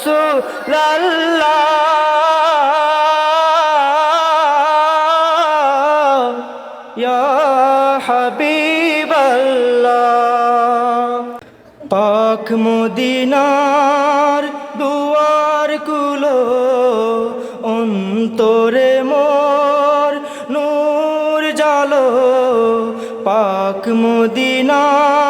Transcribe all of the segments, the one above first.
রাসূলুল্লাহ। ইয়া হাবিবাল্লাহ। পাক মদিনার দুয়ার কুলো অন্তরে মোর নূর জালো। পাক মদিনার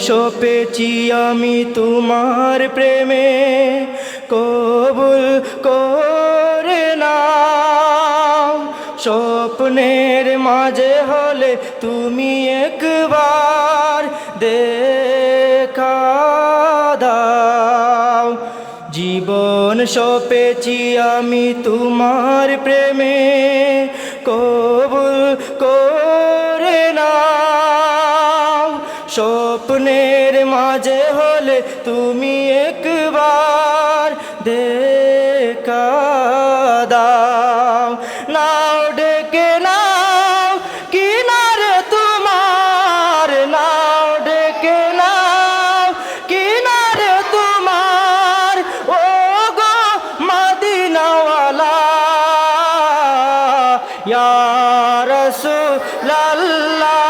সপেছি আমি তোমার প্রেমে। কবুল করে নাও। স্বপ্নের মাঝে হলে তুমি একবার দেখা দাও। জীবন সপেছি আমি তোমার প্রেমে। কবুল করে নাও। স্বপ্নের মাঝে হলে তুমি একবার দেখা দাও। নাও ডেকে নাও কিনারে তোমার, নাও ডেকে নাও কিনারে তোমার। ও গো মদিনাওয়ালা, ইয়া রাসূলুল্লাহ।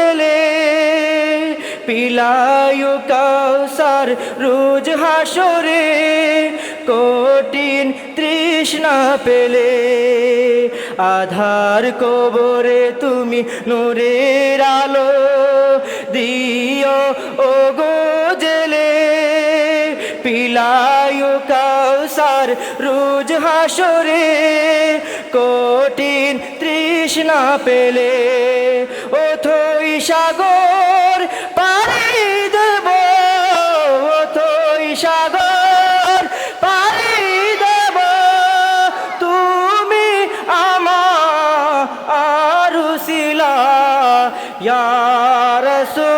পিলায়ু কাউসার, রোজ হাসরে কঠিন তৃষ্ণা পেলে। আধার কবরে তুমি নূরের আলো দিও ও গো জেলে। পিলায়ু কাউসার, রোজ হাসরে কঠিন তৃষ্ণা পেলে। ওথই সাগর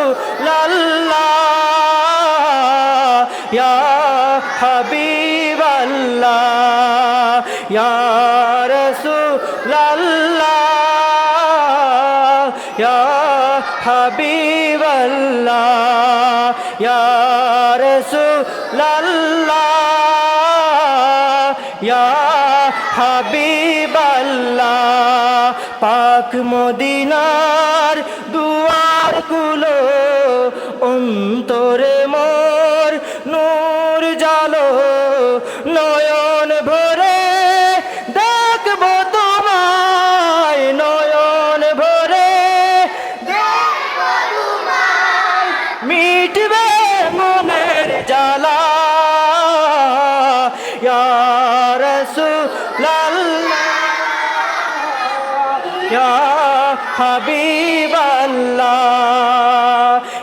রাসূলুল্লাহ ইয়া হাবিবাল্লাহ, ইয়া রাসূলুল্লাহ, ইয়া হাবিবাল্লাহ, ইয়া রাসূলুল্লাহ, ইয়া হাবিবাল্লাহ। পাক মদিনার দুয়ারগুলো অন্তরে মোর নূর জালো নয়ন ভরে দেখব তোমায়, নয়ন ভরে মিটবে মনের হাবিবাল্লাহ ইয়া রাসূলুল্লাহ, ইয়া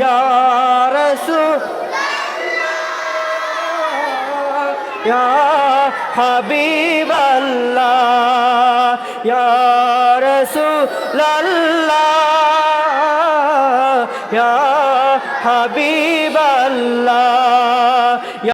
يا رسول يا حبيب الله يا رسول الله يا حبيب الله